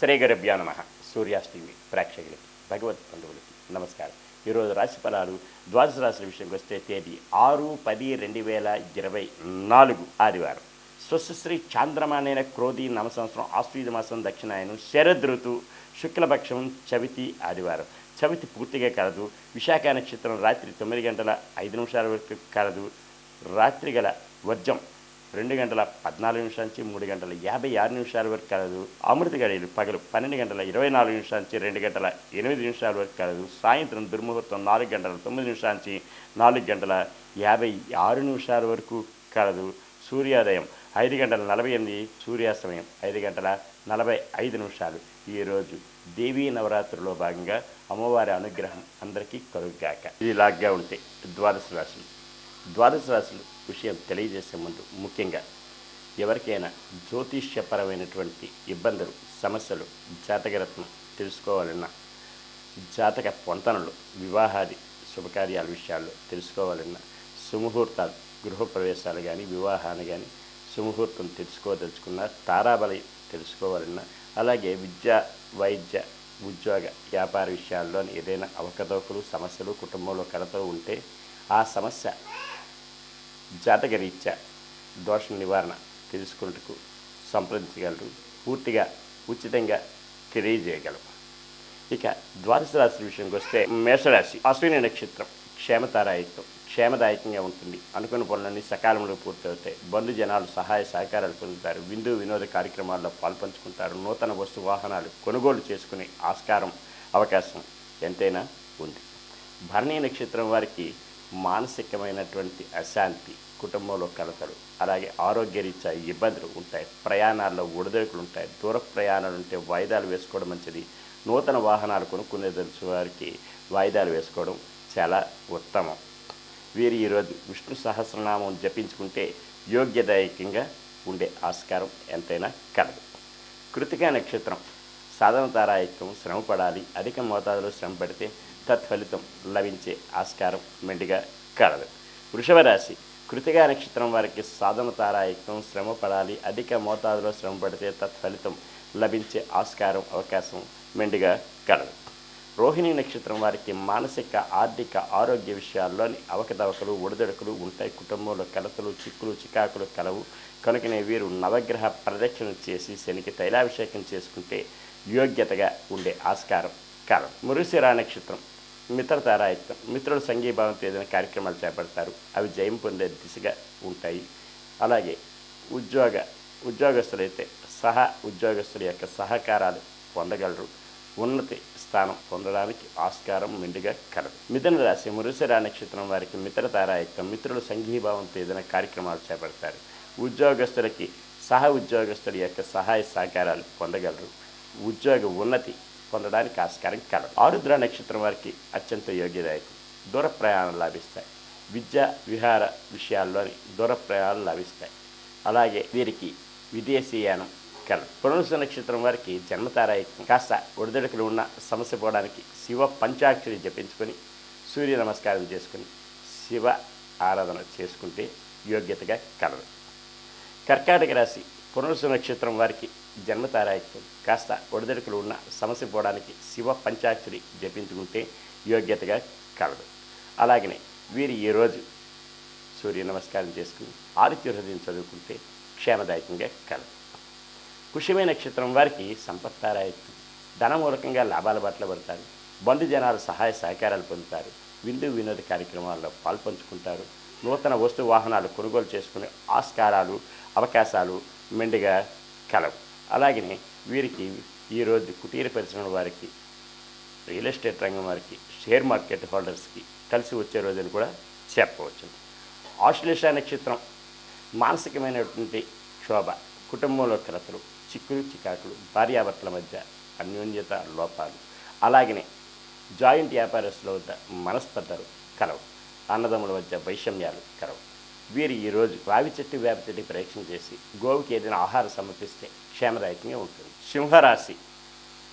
శ్రీగరభ్యా నమ. సూర్యాష్టమి ప్రేక్షకులకి భగవత్ బంధువులకి నమస్కారం. ఈరోజు రాశి ఫలాలు ద్వాదశ రాశుల విషయంకి వస్తే తేదీ ఆరు పది రెండు వేల ఇరవై నాలుగు ఆదివారం. స్వశ్రీ చాంద్రమానైన క్రోధి నవ సంవత్సరం ఆశ్వీజ మాసం దక్షిణాయనం శరద్ ఋతు శుక్లపక్షం చవితి ఆదివారం. చవితి పూర్తిగా కలదు. విశాఖ నక్షత్రం రాత్రి తొమ్మిది గంటల ఐదు నిమిషాల వరకు కలదు. రాత్రి గల వర్జం రెండు గంటల పద్నాలుగు నిమిషాల నుంచి మూడు గంటల యాభై ఆరు నిమిషాల వరకు కలదు అమృత గడియలు పగలు పన్నెండు గంటల ఇరవై నాలుగు నిమిషాల నుంచి రెండు గంటల ఎనిమిది నిమిషాల వరకు కలదు సాయంత్రం దుర్ముహూర్తం నాలుగు గంటల తొమ్మిది నిమిషాల నుంచి నాలుగు గంటల యాభై ఆరు నిమిషాల వరకు కలదు సూర్యోదయం ఐదు గంటల నలభై ఎనిమిది సూర్యాస్తమయం ఐదు గంటల నలభై ఐదు నిమిషాలు. ఈరోజు దేవీ నవరాత్రిలో భాగంగా అమ్మవారి అనుగ్రహం అందరికీ కలుగుగాక. ఇది లాగ్గా ఉంటే ద్వాదశ రాశులు. ద్వాదశ రాశులు విషయం తెలియజేసే ముందు ముఖ్యంగా ఎవరికైనా జ్యోతిష్యపరమైనటువంటి ఇబ్బందులు సమస్యలు జాతకరత్నం తెలుసుకోవాలన్నా జాతక పొంతనలు వివాహాది శుభకార్యాల విషయాల్లో తెలుసుకోవాలన్నా సుముహూర్తాలు గృహప్రవేశాలు కానీ వివాహాన్ని కానీ సుముహూర్తం తెలుసుకోదలుచుకున్న తారాబలి తెలుసుకోవాలన్నా అలాగే విద్య వైద్య ఉద్యోగ వ్యాపార విషయాల్లోని ఏదైనా అవకతవకలు సమస్యలు కుటుంబంలో కలతో ఉంటే ఆ సమస్య జాతకరీత్యా దోష నివారణ తెలుసుకున్నట్టుకు సంప్రదించగలరు. పూర్తిగా ఉచితంగా తెలియజేయగలరు. ఇక ద్వాదశ రాశి విషయంకి వస్తే మేషరాశి అశ్విని నక్షత్రం క్షేమతారాయకం క్షేమదాయకంగా ఉంటుంది. అనుకున్న పనులన్నీ సకాలంలో పూర్తవుతాయి. బంధు జనాలు సహాయ సహకారాలు పొందుతారు. విందు వినోద కార్యక్రమాల్లో పాల్పంచుకుంటారు. నూతన వస్తు వాహనాలు కొనుగోలు చేసుకునే ఆస్కారం అవకాశం ఎంతైనా ఉంది. భరణీ నక్షత్రం వారికి మానసికమైనటువంటి అశాంతి కుటుంబంలో కలతలు అలాగే ఆరోగ్యరీత్యా ఇబ్బందులు ఉంటాయి ప్రయాణాల్లో ఒడిదొడుకులు ఉంటాయి దూర ప్రయాణాలు ఉంటే వాయిదాలు వేసుకోవడం మంచిది నూతన వాహనాలు కొనుక్కునే తెలుసు వారికి వాయిదాలు వేసుకోవడం చాలా ఉత్తమం. వీరు ఈరోజు విష్ణు సహస్రనామం జపించుకుంటే యోగ్యదాయకంగా ఉండే ఆస్కారం ఎంతైనా కలదు. కృతికా నక్షత్రం సాధన తారాయత్వం శ్రమ పడాలి అధిక మోతాదులో శ్రమ పడితే తత్ఫలితం లభించే ఆస్కారం మెండుగా కలదు. వృషభరాశి కృతిగా నక్షత్రం వారికి సాధన తారాయుక్తం శ్రమ పడాలి అధిక మోతాదులో శ్రమ పడితే తత్ఫలితం లభించే ఆస్కారం అవకాశం మెండుగా కలదు. రోహిణి నక్షత్రం వారికి మానసిక ఆర్థిక ఆరోగ్య విషయాల్లోని అవకతవకలు ఒడిదొడకలు ఉంటాయి. కుటుంబంలో కలతలు చిక్కులు చికాకులు కలవు. కనుకనే వీరు నవగ్రహ ప్రదక్షిణ చేసి శనికి తైలాభిషేకం చేసుకుంటే యోగ్యతగా ఉండే ఆస్కారం కాలం మురుసిరా నక్షత్రం మిత్రతారాయుక్తం మిత్రుల సంఘీభావంతో ఏదైనా కార్యక్రమాలు చేపడతారు. అవి జయం పొందే దిశగా ఉంటాయి. అలాగే ఉద్యోగ ఉద్యోగస్తులైతే సహా ఉద్యోగస్తుల యొక్క సహకారాలు పొందగలరు. ఉన్నతి స్థానం పొందడానికి ఆస్కారం మెండుగా కలదు. మిథున రాశి మురుసరా నక్షత్రం వారికి మిత్రతారాయత్వం మిత్రుల సంఘీభావంతో ఏదైనా కార్యక్రమాలు చేపడతారు. ఉద్యోగస్తులకి సహ ఉద్యోగస్తుల యొక్క సహాయ సహకారాలు పొందగలరు. ఉద్యోగ ఉన్నతి పొందడానికి ఆస్కారం కలదు ఆరుద్ర నక్షత్రం వారికి అత్యంత యోగ్యదాయకం. దూర ప్రయాణాలు లాభిస్తాయి. విద్య విహార విషయాల్లోని దూర ప్రయాణాలు లాభిస్తాయి. అలాగే వీరికి విదేశీయానం కలదు పునరుస నక్షత్రం వారికి జన్మతారాయకం కాస్త ఒడిదొడుకులు ఉన్న సమస్య పోవడానికి శివ పంచాక్షరి జపించుకొని సూర్య నమస్కారం చేసుకుని శివ ఆరాధన చేసుకుంటే యోగ్యతగా కలదు కర్కాటక రాశి పునరుసు నక్షత్రం వారికి జన్మతారాయకం కాస్త ఒడిదడుకులు ఉన్న సమస్య పోవడానికి శివ పంచాక్షరి జపించుకుంటే యోగ్యతగా కలదు. అలాగనే వీరు ఈరోజు సూర్య నమస్కారం చేసుకుని ఆదిత్య హృదయం చదువుకుంటే క్షేమదాయకంగా కలదు. కుషమే నక్షత్రం వారికి సంపత్తారాయత్వం ధనమూలకంగా లాభాల బాటలో పడతారు. బంధు జనాలు సహాయ సహకారాలు పొందుతారు. విందు వినోద కార్యక్రమాల్లో పాల్పంచుకుంటారు. నూతన వస్తు వాహనాలు కొనుగోలు చేసుకునే ఆస్కారాలు అవకాశాలు మెండుగా కలవు. అలాగనే వీరికి ఈరోజు కుటీర పరిశ్రమ వారికి రియల్ ఎస్టేట్ రంగం వారికి షేర్ మార్కెట్ హోల్డర్స్కి కలిసి వచ్చే రోజుని కూడా చెప్పవచ్చు. ఆశ్లేష నక్షత్రం మానసికమైనటువంటి క్షోభ కుటుంబంలో కలతలు చిక్కులు చికాకులు భార్యాభర్తల మధ్య అన్యోన్యత లోపాలు. అలాగనే జాయింట్ వ్యాపారస్తుల వద్ద మనస్పర్ధలు కలవు. అన్నదమ్ముల మధ్య వైషమ్యాలు కలవు. వీరు ఈరోజు రావి చెట్టు వేప చెట్టు ప్రయత్నం చేసి గోవుకి ఏదైనా ఆహారం సమర్పిస్తే క్షేమదాయకంగా ఉంటుంది. సింహరాశి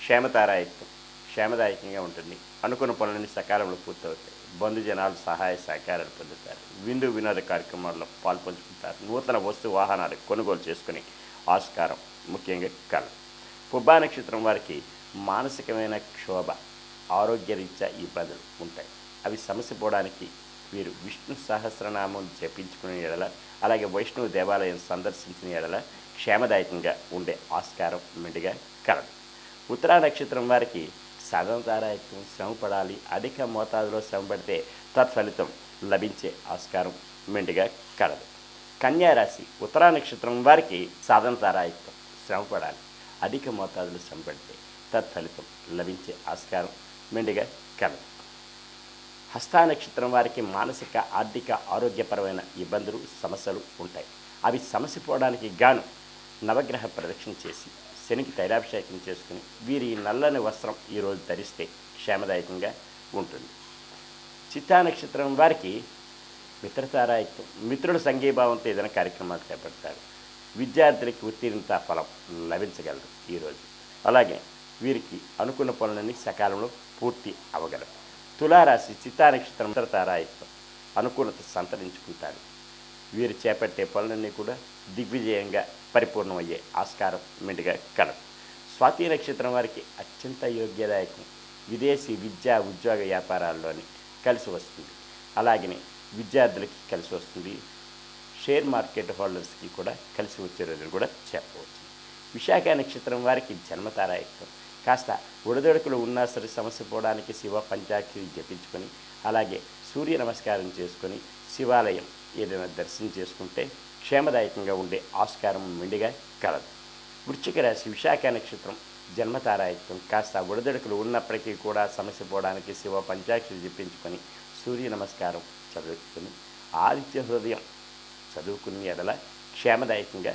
క్షేమతారాయకం క్షేమదాయకంగా ఉంటుంది. అనుకున్న పనులన్నీ సకాలంలో పూర్తవుతాయి. బంధుజనాలు సహాయ సహకారాలు పొందుతారు. విందు వినోద కార్యక్రమాల్లో పాల్పంచుకుంటారు. నూతన వస్తు వాహనాలు కొనుగోలు చేసుకుని ఆస్కారం ముఖ్యంగా కళ. పుబ్బా నక్షత్రం వారికి మానసికమైన క్షోభ ఆరోగ్యరీత్యా ఇబ్బందులు ఉంటాయి. అవి సమస్య పోవడానికి వీరు విష్ణు సహస్రనామం జపించుకునే ఎడల అలాగే వైష్ణవ దేవాలయం సందర్శించిన ఎడల క్షేమదాయకంగా ఉండే ఆస్కారం మెండుగా కలదు. ఉత్తరా నక్షత్రం వారికి సాధనతారాయకం శ్రమ పడాలి అధిక మోతాదులో శ్రమ పడితే తత్ఫలితం లభించే ఆస్కారం మెండుగా కలదు. కన్యారాశి ఉత్తరా నక్షత్రం వారికి సాధనతారాయకం శ్రమ పడాలి అధిక మోతాదులో శ్రమ పడితే తత్ఫలితం లభించే ఆస్కారం మెండుగా కలదు. హస్తా నక్షత్రం వారికి మానసిక ఆర్థిక ఆరోగ్యపరమైన ఇబ్బందులు సమస్యలు ఉంటాయి. అవి సమస్య పోవడానికి గాను నవగ్రహ ప్రదక్షిణ చేసి శనికి తైలాభిషేకం చేసుకుని వీరి నల్లని వస్త్రం ఈరోజు ధరిస్తే క్షేమదాయకంగా ఉంటుంది. చిత్తా నక్షత్రం వారికి మిత్రతారాయత్వం మిత్రుల సంఘీభావంతో ఏదైనా కార్యక్రమాలు చేపడతారు. విద్యార్థులకి ఉత్తీర్ణత ఫలం లభించగలరు ఈరోజు అలాగే వీరికి అనుకున్న పనులన్నీ సకాలంలో పూర్తి అవగలరు తులారాశి చిత్తానక్షత్రం నక్షత్రం అనుకూలత సంతరించుకుంటారు. వీరు చేపట్టే పనులన్నీ కూడా దిగ్విజయంగా పరిపూర్ణమయ్యే ఆస్కారం మెండుగా కలదు. స్వాతి నక్షత్రం వారికి అత్యంత యోగ్యదాయకం. విదేశీ విద్యా ఉద్యోగ వ్యాపారాల్లోని కలిసి వస్తుంది. అలాగనే విద్యార్థులకి కలిసి వస్తుంది. షేర్ మార్కెట్ హోల్డర్స్కి కూడా కలిసి వచ్చే రోజులు కూడా చెప్పవచ్చు. విశాఖ నక్షత్రం వారికి జన్మతారాయకం కాస్త ఉడదొడుకులు ఉన్నా సరే సమస్య పోవడానికి శివ పంచాక్షరి జపించుకొని అలాగే సూర్య నమస్కారం చేసుకొని శివాలయం ఏదైనా దర్శనం చేసుకుంటే క్షేమదాయకంగా ఉండే ఆస్కారం మెండుగా కలదు. వృశ్చిక రాశి విశాఖ నక్షత్రం జన్మతారాయత్వం కాస్త ఉడదడుకులు ఉన్నప్పటికీ కూడా సమస్య పోవడానికి శివ పంచాక్షరి జపించుకొని సూర్య నమస్కారం చదువుకుని ఆదిత్య హృదయం చదువుకుని ఎడల క్షేమదాయకంగా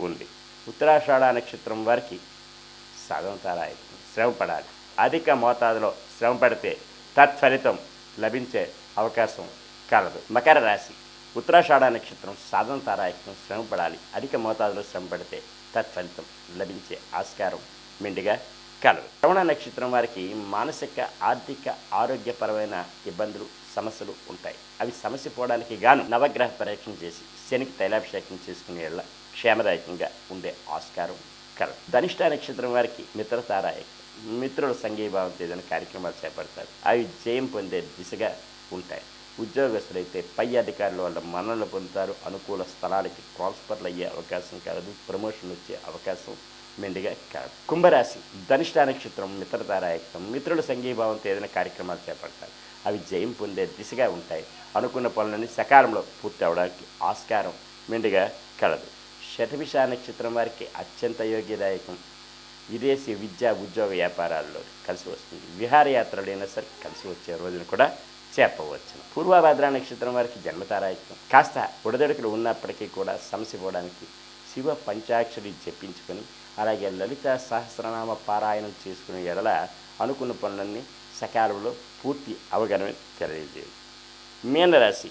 ఉంది. ఉత్తరాషాఢ నక్షత్రం వారికి సగంతారాయి శ్రమ పడాలి. అధిక మోతాదులో శ్రమ పడితే తత్ఫలితం లభించే అవకాశం కలదు. మకర రాశి ఉత్తరాషాఢ నక్షత్రం సాధన తారాయత్వం శ్రమ పడాలి. అధిక మోతాదులో శ్రమ పడితే తత్ఫలితం లభించే ఆస్కారం మెండుగా కలదు. శ్రవణ నక్షత్రం వారికి మానసిక ఆర్థిక ఆరోగ్యపరమైన ఇబ్బందులు సమస్యలు ఉంటాయి. అవి సమస్య పోవడానికి గాను నవగ్రహ పరీక్షణ చేసి శనికి తైలాభిషేకం చేసుకునే వాళ్ళ క్షేమదాయకంగా ఉండే ఆస్కారం కలదు. ధనిష్ట నక్షత్రం వారికి మిత్రతారాయకం మిత్రుల సంఘీభావం ఏదైనా కార్యక్రమాలు చేపడతారు. అవి జయం పొందే దిశగా ఉంటాయి. ఉద్యోగస్తులైతే పై అధికారుల వల్ల మన్నలు పొందుతారు. అనుకూల స్థలాలకి ట్రాన్స్ఫర్లు అయ్యే అవకాశం కలదు. ప్రమోషన్ వచ్చే అవకాశం మెండుగా కాదు కుంభరాశి ధనిష్ట నక్షత్రం మిత్రతారాయకం మిత్రుల సంఘీభావంతో ఏదైనా కార్యక్రమాలు చేపడతారు. అవి జయం పొందే దిశగా ఉంటాయి. అనుకున్న పనులని సకాలంలో పూర్తి అవడానికి ఆస్కారం మెండుగా కలదు. శతభిష నక్షత్రం వారికి అత్యంత యోగ్యదాయకం. విదేశీ విద్యా ఉద్యోగ వ్యాపారాల్లో కలిసి వస్తుంది. విహారయాత్రలైనా సరే కలిసి వచ్చే రోజును కూడా చెప్పవచ్చు పూర్వభద్ర నక్షత్రం వారికి జన్మతారాయకం కాస్త ఉడదడుకులు ఉన్నప్పటికీ కూడా సమస్య పోవడానికి శివ పంచాక్షరి జపించుకొని అలాగే లలిత సహస్రనామ పారాయణం చేసుకునే ఎడల అనుకున్న పనులన్నీ సకాలంలో పూర్తి అవగాహన తెలియజేయదు మీనరాశి.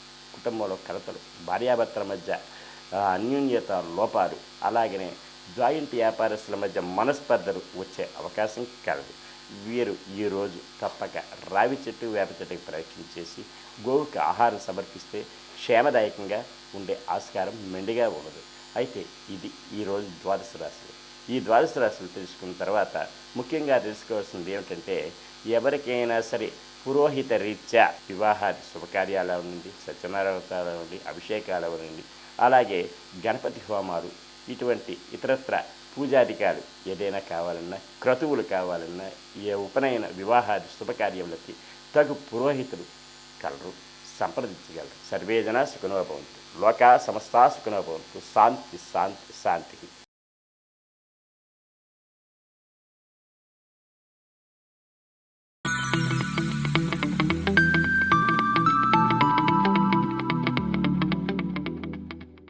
కుటుంబంలో కలతలు భార్యాభర్తల మధ్య అన్యూన్యత లోపాలు అలాగనే జాయింట్ వ్యాపారస్తుల మధ్య మనస్పర్ధలు వచ్చే అవకాశం కలదు. వీరు ఈరోజు తప్పక రావి చెట్టు వేప చెట్టుకి ప్రయత్నం చేసి గోవుకి ఆహారం సమర్పిస్తే క్షేమదాయకంగా ఉండే ఆస్కారం మెండుగా ఉండదు. అయితే ఇది ఈరోజు ద్వాదశ రాశులు. ఈ ద్వాదశ రాశులు తెలుసుకున్న తర్వాత ముఖ్యంగా తెలుసుకోవాల్సింది ఏమిటంటే ఎవరికైనా సరే పురోహిత రీత్యా వివాహాది శుభకార్యాలు అవనండి సత్యనారాయణ అవనండి అభిషేకాలు అవనండి అలాగే గణపతి హోమాలు ఇటువంటి ఇతరత్ర పూజాధికాలు ఏదైనా కావాలన్నా క్రతువులు కావాలన్నా ఏ ఉపనయన వివాహాది శుభకార్యములకి తగు పురోహితులు కలరు సంప్రదించగలరు. సర్వేజన సుఖనోభవంతు లోకా సమస్తా సుఖనోభవంతు శాంతి శాంతి శాంతి